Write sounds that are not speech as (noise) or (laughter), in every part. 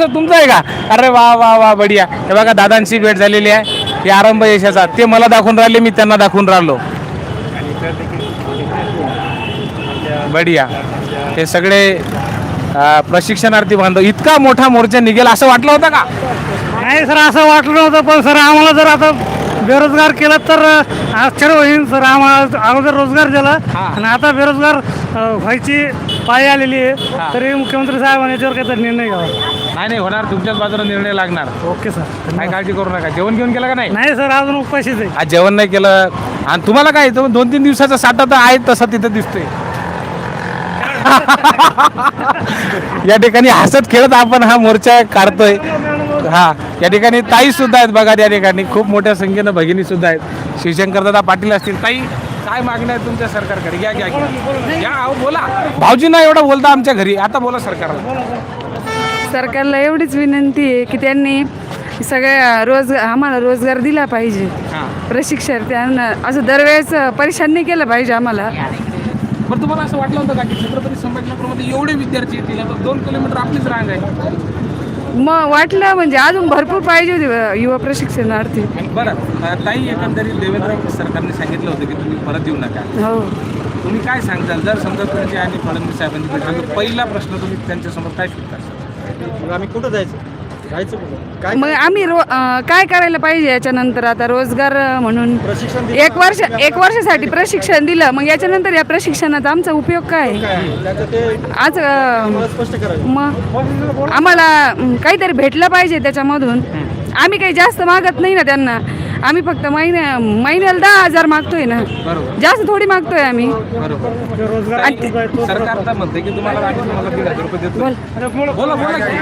Sir तुमचं आहे का? अरे वा वा वा बढिया. हे बघा दादांची भेट झालेली आहे. हे आरंभ यशाचा. ते मला दाखवून राहिले मी त्यांना दाखवून राहिलो. बढिया. हे सगळे अं, प्रशिक्षणार्थी बांधव. इतका मोठा मोर्चा निघेल असं वाटलं होतं का? नाही सर असं वाटलं नव्हतं पण सर आम्हाला जर आता बेरोजगार केलं तर अं, आश्चर्य होईल. सर आम्हाला अगोदर रोजगार दिला. आणि आता बेरोजगार अं, व्हायची पाळी आलेली आहे. तरी मुख्यमंत्री साहेबांनी याच्यावर काहीतरी निर्णय घ्यावा. नाही नाही होणार. तुमच्याच बाजूला निर्णय लागणार. Okay sir. काय काळजी करू नका. जेवण घेऊन केलं का नाही? नाही सर अजून उपाशीच आहे. आज जेवण नाही केलं. आणि तुम्हाला काय तो दोन तीन दिवसाचा साठा तर आहे तसं तिथं दिसतोय. (laughs) या ठिकाणी हसत खेळत आपण हा मोर्चा काढतोय. हा या ठिकाणी ताई सुद्धा आहेत बघा त्या ठिकाणी. खूप मोठ्या संख्येनं भगिनी सुद्धा आहेत. शिवशंकर दादा पाटील असतील. ताई काय मागण्या आहेत तुमच्या सरकारकडे? घ्या घ्या घ्या. घ्या अहो, बोला. भाऊजींना एवढं बोलता आमच्या घरी. आता बोला सरकारला. सरकारला एवढीच विनंती आहे की त्यांनी सगळ्या रोज आम्हाला रोजगार दिला पाहिजे. हां. प्रशिक्षण त्यांना असं दरवेळेस परेशान नाही केलं पाहिजे आम्हाला. बरं तुम्हाला असं वाटलं होतं का की छत्रपती संभाजीनगरमध्ये एवढे विद्यार्थी येतील? आता दोन किलोमीटर आपलीच रांग आहे. मग वाटलं म्हणजे अजून भरपूर पाहिजे होती युवा प्रशिक्षणार्थी. बरं ताई एकंदरीत देवेंद्र सरकारने सांगितलं होतं की तुम्ही परत येऊ नका. हो. तुम्ही काय सांगताल? जर समजा तुमचे आणि फडणवीस साहेबांची पहिला प्रश्न तुम्ही त्यांच्यासमोर काय फिरता आम्ही कुठं जायचं? जायचं कुठं? काय मग आम्ही रो अं, काय करायला पाहिजे याच्यानंतर? आता रोजगार अं, म्हणून प्रशिक्षण दिलं एक वर्ष एक वर्षासाठी प्रशिक्षण दिलं. मग याच्यानंतर या प्रशिक्षणाचा आमचा उपयोग काय काय? आहे? त्याचं ते आज अं, मला स्पष्ट करायचं. मग आम्हाला अं, काहीतरी भेटलं पाहिजे त्याच्यामधून. आम्ही काही जास्त मागत नाही ना त्यांना. आम्ही फक्त महिन्या महिन्याला दहा हजार मागतोय ना. बरोबर. जास्त थोडी मागतोय आम्ही. बरोबर. सरकार म्हणते की तुम्हाला आधी तुम्हाला दीड हजार रुपये देतो. बोला. बोला की.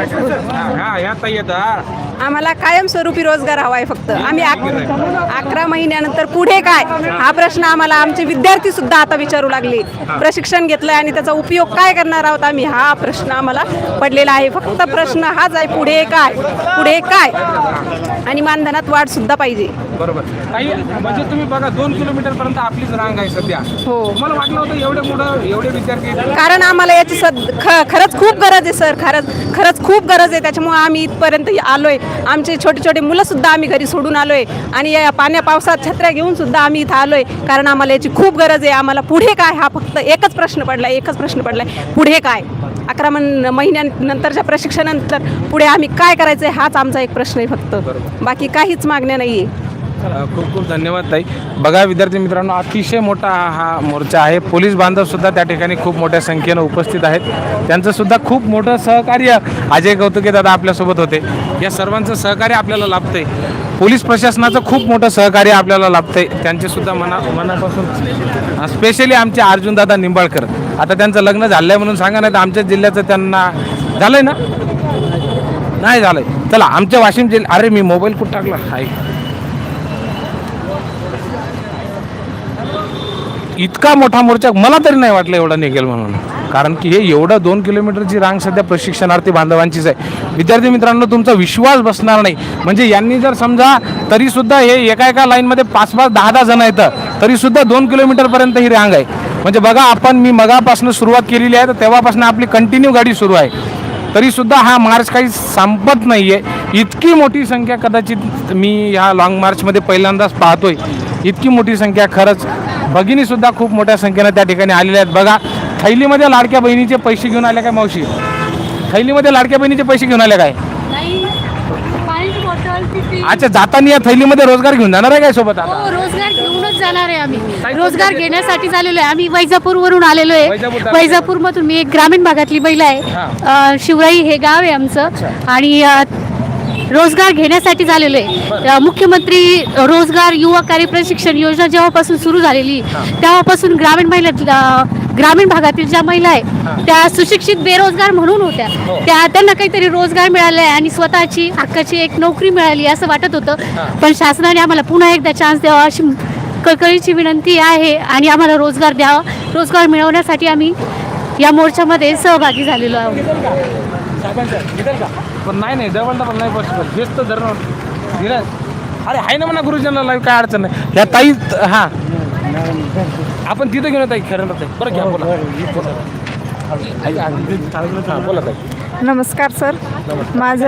हा, या ताई येतात आम्हाला कायमस्वरूपी रोजगार हवा आहे फक्त. आम्ही अक- अकरा महिन्यानंतर पुढे काय? हा प्रश्न आम्हाला आमचे विद्यार्थी सुद्धा आता विचारू लागले. प्रशिक्षण घेतलंय आणि त्याचा उपयोग काय करणार आहोत आम्ही? हा प्रश्न आम्हाला पडलेला आहे. फक्त प्रश्न हाच आहे पुढे काय? पुढे काय? आणि मानधनात वाढ सुद्धा पाहिजे. बरोबर. म्हणजे तुम्ही बघा दोन किलोमीटर पर्यंत आपलीच रांग आहे सध्या. हो. तुम्हाला वाटलं होतं एवढे मोठं एवढे विद्यार्थी? कारण आम्हाला याची सद ख खरंच खूप गरज आहे सर. खरंच खरंच खूप गरज आहे. त्याच्यामुळे आम्ही इथपर्यंत आलोय. आमचे छोटे छोटे मुलं सुद्धा आम्ही घरी सोडून आलोय. आणि या पाण्या पावसात छत्र्या घेऊन सुद्धा आम्ही इथं आलोय. कारण आम्हाला याची खूप गरज आहे. आम्हाला पुढे काय? हा फक्त एकच प्रश्न पडलाय एकच प्रश्न पडलाय. पुढे काय? अकरा मन महिन्यानंतरच्या प्रशिक्षणानंतर पुढे आम्ही काय करायचं आहे हाच आमचा एक प्रश्न आहे फक्त. बाकी काहीच मागण्या नाही आहे खूप खूप धन्यवाद ताई. बघा विद्यार्थी मित्रांनो अतिशय मोठा हा हा मोर्चा आहे. पोलीस बांधव सुद्धा त्या ठिकाणी खूप मोठ्या संख्येनं उपस्थित आहेत. त्यांचं सुद्धा खूप मोठं सहकार्य अजय कौतुके दादा आपल्यासोबत होते. या सर्वांचं सहकार्य आपल्याला लाभतंय. पोलीस प्रशासनाचं खूप मोठं सहकार्य आपल्याला लाभतंय. त्यांचे सुद्धा मना मनापासून स्पेशली आमचे अर्जुनदादा निंबाळकर. आता त्यांचं लग्न झालं आहे म्हणून सांगा नाही तर आमच्या जिल्ह्याचं त्यांना झालंय ना? नाही झालंय. चला आमच्या वाशिम जिल्हा अरे मी मोबाईल कुठं टाकला? हाय. इतका मोठा मोर्चा मला तरी नाही वाटलं एवढा निघेल म्हणून. कारण की हे एवढं दोन किलोमीटरची रांग सध्या प्रशिक्षणार्थी बांधवांचीच आहे. विद्यार्थी मित्रांनो तुमचा विश्वास बसणार नाही. म्हणजे यांनी जर समजा तरीसुद्धा हे एका एका लाईनमध्ये पाच पाच दहा दहा जण येतं तरीसुद्धा दोन किलोमीटरपर्यंत ही रांग आहे. म्हणजे बघा आपण मी मगापासून सुरुवात केलेली आहे तर तेव्हापासून आपली कंटिन्यू गाडी सुरू आहे. तरीसुद्धा हा मार्च काही संपत नाही आहे इतकी मोठी संख्या कदाचित मी ह्या लाँग मार्चमध्ये पहिल्यांदाच पाहतोय. इतकी मोठी संख्या खरंच. भगिनी सुद्धा खूप मोठ्या संख्येनं त्या ठिकाणी आलेल्या आहेत. बघा थैलीमध्ये लाडक्या बहिणीचे पैसे घेऊन आले काय मावशी? थैलीमध्ये लाडक्या बहिणीचे पैसे घेऊन आले काय? अच्छा जाताना या थैलीमध्ये रोजगार घेऊन जाणार आहे काय सोबत आता? हो रोजगार घेऊनच जाणार आहे आम्ही. रोजगार घेण्यासाठी आलेलो आहे. आम्ही वैजापूरवरून आलेलो आहे. वैजापूर. वैजापूरमधून मी एक ग्रामीण भागातली महिला आहे. अ, शिवराई हे गाव आहे आमचं. आणि अ, रोजगार घेण्यासाठी झालेलो आहे. मुख्यमंत्री रोजगार युवा कार्य प्रशिक्षण योजना जेव्हापासून सुरू झालेली तेव्हापासून ग्रामीण महिला ग्रामीण भागातील ज्या महिला आहे त्या सुशिक्षित बेरोजगार म्हणून होत्या. त्या त्यांना काहीतरी रोजगार मिळाला आहे आणि स्वतःची हक्काची एक नोकरी मिळाली असं वाटत होतं. पण शासनाने आम्हाला पुन्हा एकदा चान्स द्यावा अशी कळकळीची विनंती आहे आणि आम्हाला रोजगार द्यावा. रोजगार मिळवण्यासाठी आम्ही या मोर्चामध्ये सहभागी झालेलो आहोत. पण नाही नाही जवळ पण नाही पॉसिबल हेच तर धरण धीरज. अरे आहे ना म्हणा गुरुजनला लाईव्ह काय अडचण नाही. ह्या ताई हां. आपण तिथं घेऊन ताई खरं ताई. बरं घ्या बोला. हां, बोला ताई. नमस्कार सर. माझं